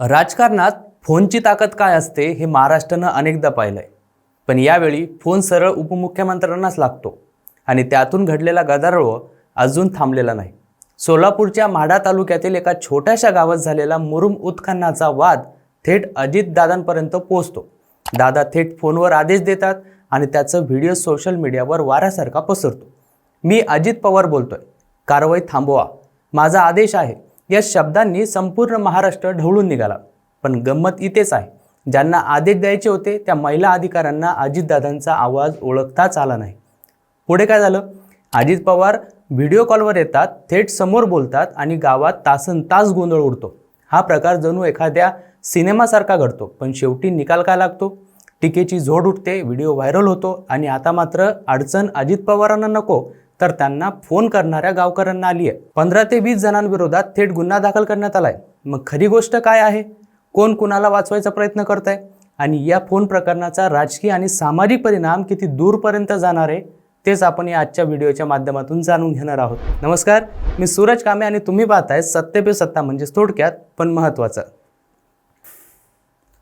राजकारणात फोनची ताकद काय असते हे महाराष्ट्रानं अनेकदा पाहिलंय. पण यावेळी फोन सरळ उपमुख्यमंत्र्यांनाच लागतो आणि त्यातून घडलेला गदारोळ अजून थांबलेला नाही. सोलापूरच्या म्हाडा तालुक्यातील एका छोट्याशा गावात झालेला मुरुम उत्खननाचा वाद थेट अजितदादांपर्यंत पोहोचतो. दादा थेट फोनवर आदेश देतात आणि त्याचं व्हिडिओ सोशल मीडियावर वाऱ्यासारखा पसरतो. मी अजित पवार बोलतोय. कारवाई थांबवा. माझा आदेश आहे. या शब्दांनी संपूर्ण महाराष्ट्र ढवळून निघाला. पण गंमत इथेच आहे. ज्यांना आदेश द्यायचे होते त्या महिला अधिकाऱ्यांना अजितदादांचा आवाज ओळखताच आला नाही. पुढे काय झालं? अजित पवार व्हिडिओ कॉलवर येतात थेट समोर बोलतात आणि गावात तासन तास गोंधळ उडतो. हा प्रकार जणू एखाद्या सिनेमासारखा घडतो पण शेवटी निकाल काय लागतो? टीकेची झोड उठते व्हिडिओ व्हायरल होतो आणि आता मात्र अडचण अजित पवारांना नको तर त्यांना फोन करणाऱ्या गावकऱ्यांना आली आहे पंधरा ते वीस जणांविरोधात थेट गुन्हा दाखल करण्यात आलाय. मग खरी गोष्ट काय आहे? कोण कुणाला वाचवायचा प्रयत्न करत आहे आणि या फोन प्रकरणाचा राजकीय आणि सामाजिक परिणाम किती दूरपर्यंत जाणार आहे तेच आपण या आजच्या व्हिडिओच्या माध्यमातून जाणून घेणार आहोत. नमस्कार मी सूरज कामे आणि तुम्ही पाहताय सत्य पे सत्ता म्हणजेच थोडक्यात पण महत्त्वाचं.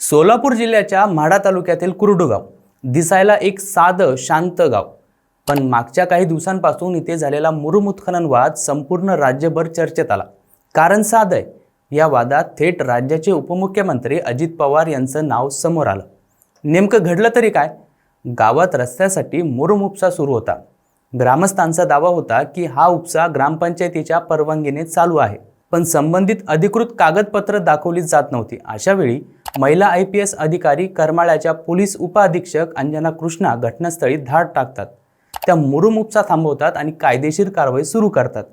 सोलापूर जिल्ह्याच्या माढा तालुक्यातील कुरडूगाव. दिसायला एक साधं शांत गाव. पण मागच्या काही दिवसांपासून इथे झालेला मुरुम उत्खनन वाद संपूर्ण राज्यभर चर्चेत आला. कारण साधं आहे या वादात थेट राज्याचे उपमुख्यमंत्री अजित पवार यांचं नाव समोर आलं. नेमकं घडलं तरी काय? गावात रस्त्यासाठी मुरुम उपसा सुरू होता. ग्रामस्थांचा दावा होता की हा उपसा ग्रामपंचायतीच्या परवानगीने चालू आहे पण संबंधित अधिकृत कागदपत्र दाखवली जात नव्हती. अशावेळी महिला आय पी एस अधिकारी करमाळ्याच्या पोलीस उपअधीक्षक अंजना कृष्णा घटनास्थळी धाड टाकतात. त्या मुरुमुपचा थांबवतात आणि कायदेशीर कारवाई सुरू करतात.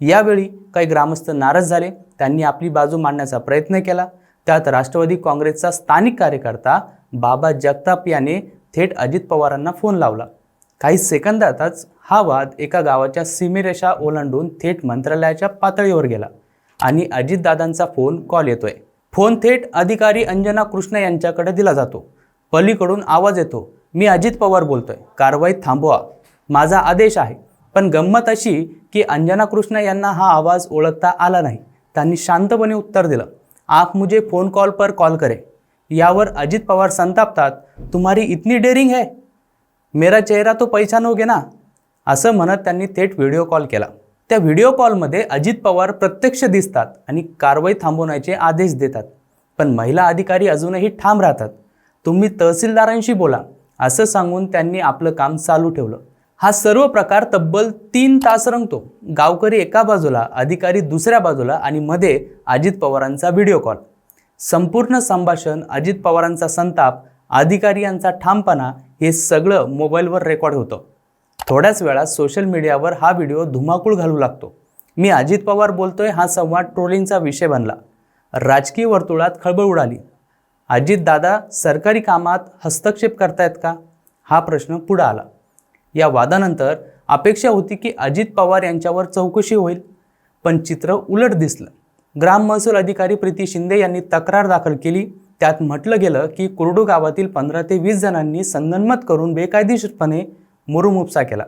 यावेळी काही ग्रामस्थ नाराज झाले. त्यांनी आपली बाजू मांडण्याचा प्रयत्न केला. त्यात राष्ट्रवादी काँग्रेसचा स्थानिक कार्यकर्ता बाबा जगताप याने थेट अजित पवारांना फोन लावला. काही सेकंदातच हा वाद एका गावाच्या सीमेरेषा ओलांडून थेट मंत्रालयाच्या पातळीवर गेला आणि अजितदादांचा फोन कॉल येतोय. फोन थेट अधिकारी अंजना कृष्ण यांच्याकडे दिला जातो. पलीकडून आवाज येतो. मी अजित पवार बोलतोय. कारवाई थांबवा. माझा आदेश आहे. पण गंमत अशी की अंजना कृष्ण यांना हा आवाज ओळखता आला नाही. त्यांनी शांतपणे उत्तर दिलं आप मुझे फोन कॉल पर कॉल करे. यावर अजित पवार संतापतात तुम्हारी इतनी डेअरिंग है. मेरा चेहरा तो पैशानोगे ना. असं म्हणत त्यांनी थेट व्हिडिओ कॉल केला. त्या व्हिडिओ कॉलमध्ये अजित पवार प्रत्यक्ष दिसतात आणि कारवाई थांबवण्याचे आदेश देतात. पण महिला अधिकारी अजूनही ठाम राहतात. तुम्ही तहसीलदारांशी बोला असं सांगून त्यांनी आपलं काम चालू ठेवलं. हा सर्व प्रकार तब्बल तीन तास रंगतो. गावकरी एका बाजूला अधिकारी दुसऱ्या बाजूला आणि मध्ये अजित पवारांचा व्हिडिओ कॉल संपूर्ण संभाषण अजित पवारांचा संताप अधिकारी यांचा ठामपणा हे सगळं मोबाईलवर रेकॉर्ड होतं. थोड्याच वेळात सोशल मीडियावर हा व्हिडिओ धुमाकूळ घालू लागतो. मी अजित पवार बोलतोय हा संवाद ट्रोलिंगचा विषय बनला. राजकीय वर्तुळात खळबळ उडाली. अजितदादा सरकारी कामात हस्तक्षेप करतायत का? हा प्रश्न पुढं आला. या वादानंतर अपेक्षा होती की अजित पवार यांच्यावर चौकशी होईल. पण चित्र उलट दिसलं. ग्राम महसूल अधिकारी प्रीती शिंदे यांनी तक्रार दाखल केली. त्यात म्हटलं गेलं की कुरडू गावातील पंधरा ते वीस जणांनी संगनमत करून बेकायदेशीरपणे मुरुम उपसा केला.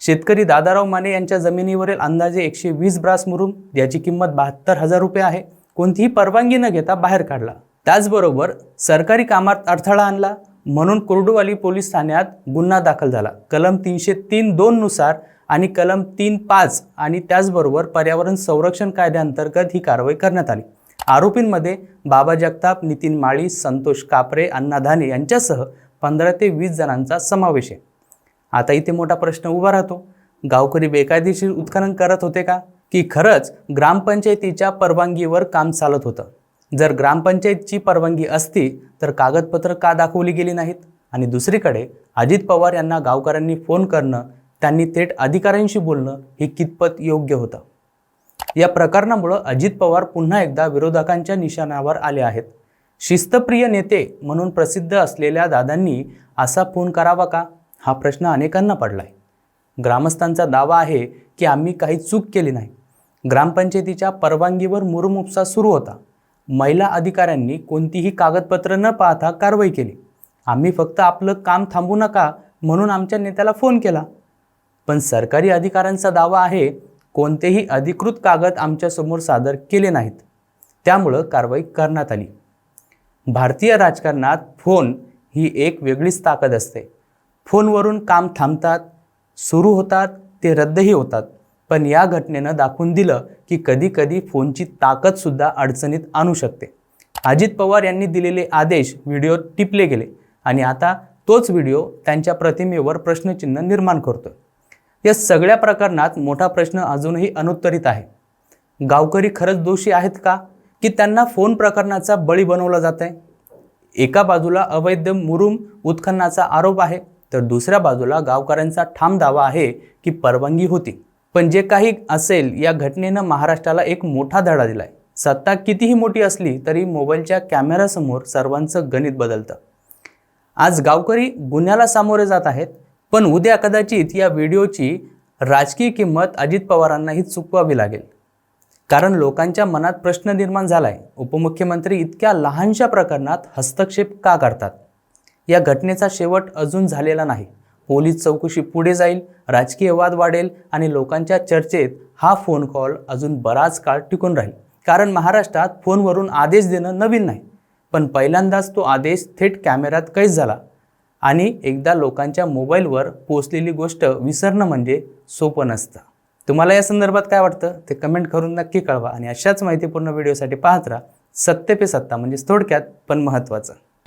शेतकरी दादाराव माने यांच्या जमिनीवरील अंदाजे एकशे वीस ब्रास मुरुम याची किंमत बहात्तर हजार रुपये आहे कोणतीही परवानगी न घेता बाहेर काढला. त्याचबरोबर सरकारी कामात अडथळा आणला. म्हणून कोरडूवाली पोलीस ठाण्यात गुन्हा दाखल झाला. कलम तीनशे तीन दोननुसार आणि कलम तीन पाच आणि त्याचबरोबर पर्यावरण संरक्षण कायद्याअंतर्गत ही कारवाई करण्यात आली. आरोपींमध्ये बाबा जगताप नितीन माळी संतोष कापरे अण्णा धाने यांच्यासह पंधरा ते वीस जणांचा समावेश आहे. आता इथे मोठा प्रश्न उभा राहतो. गावकरी बेकायदेशीर उत्खनन करत होते का? की खरंच ग्रामपंचायतीच्या परवानगीवर काम चालत होतं? जर ग्रामपंचायतची परवानगी असती तर कागदपत्र का दाखवली गेली नाहीत? आणि दुसरीकडे अजित पवार यांना गावकऱ्यांनी फोन करणं त्यांनी थेट अधिकाऱ्यांशी बोलणं हे कितपत योग्य होतं? या प्रकरणामुळं अजित पवार पुन्हा एकदा विरोधकांच्या निशाणावर आले आहेत. शिस्तप्रिय नेते म्हणून प्रसिद्ध असलेल्या दादांनी असा फोन करावा का? हा प्रश्न अनेकांना पडलाय. ग्रामस्थांचा दावा आहे की आम्ही काही चूक केली नाही. ग्रामपंचायतीच्या परवानगीवर मुरुमुपसा सुरू होता. महिला अधिकाऱ्यांनी कोणतीही कागदपत्र न पाहता कारवाई केली. आम्ही फक्त आपलं काम थांबू नका म्हणून आमच्या नेत्याला फोन केला. पण सरकारी अधिकाऱ्यांचा दावा आहे कोणतेही अधिकृत कागद आमच्यासमोर सादर केले नाहीत. त्यामुळं कारवाई करण्यात आली. भारतीय राजकारणात फोन ही एक वेगळीच ताकद असते. फोनवरून काम थांबतात सुरू होतात ते रद्दही होतात. पण या घटनेनं दाखवून दिलं की कधी कधी फोनची ताकदसुद्धा अडचणीत आणू शकते. अजित पवार यांनी दिलेले आदेश व्हिडिओ टिपले गेले आणि आता तोच व्हिडिओ त्यांच्या प्रतिमेवर प्रश्नचिन्ह निर्माण करतो या सगळ्या प्रकरणात मोठा प्रश्न अजूनही अनुत्तरित आहे. गावकरी खरंच दोषी आहेत का? की त्यांना फोन प्रकरणाचा बळी बनवला जात आहे एका बाजूला अवैध मुरुम उत्खननाचा आरोप आहे तर दुसऱ्या बाजूला गावकऱ्यांचा ठाम दावा आहे की परवानगी होती. पण जे काही असेल या घटनेनं महाराष्ट्राला एक मोठा धडा दिलाय. सत्ता कितीही मोठी असली तरी मोबाईलच्या कॅमेऱ्यासमोर सर्वांचं गणित बदलतं. आज गावकरी गुन्ह्याला सामोरे जात आहेत पण उद्या कदाचित या व्हिडिओची राजकीय किंमत अजित पवारांनाही चुकवावी लागेल. कारण लोकांच्या मनात प्रश्न निर्माण झालाय उपमुख्यमंत्री इतक्या लहानशा प्रकरणात हस्तक्षेप का करतात? या घटनेचा शेवट अजून झालेला नाही. पोलीस चौकशी पुढे जाईल राजकीय वाद वाढेल आणि लोकांच्या चर्चेत हा फोन कॉल अजून बराच काळ टिकून राहील. कारण महाराष्ट्रात फोनवरून आदेश देणं नवीन नाही. पण पहिल्यांदाच तो आदेश थेट कॅमेऱ्यात कैद झाला. आणि एकदा लोकांच्या मोबाईलवर पोचलेली गोष्ट विसरणं म्हणजे सोपं नसतं. तुम्हाला या संदर्भात काय वाटतं? ते कमेंट करून नक्की कळवा आणि अशाच माहितीपूर्ण व्हिडिओसाठी पाहत राहा. सत्य पे सत्ता म्हणजेच थोडक्यात पण महत्त्वाचं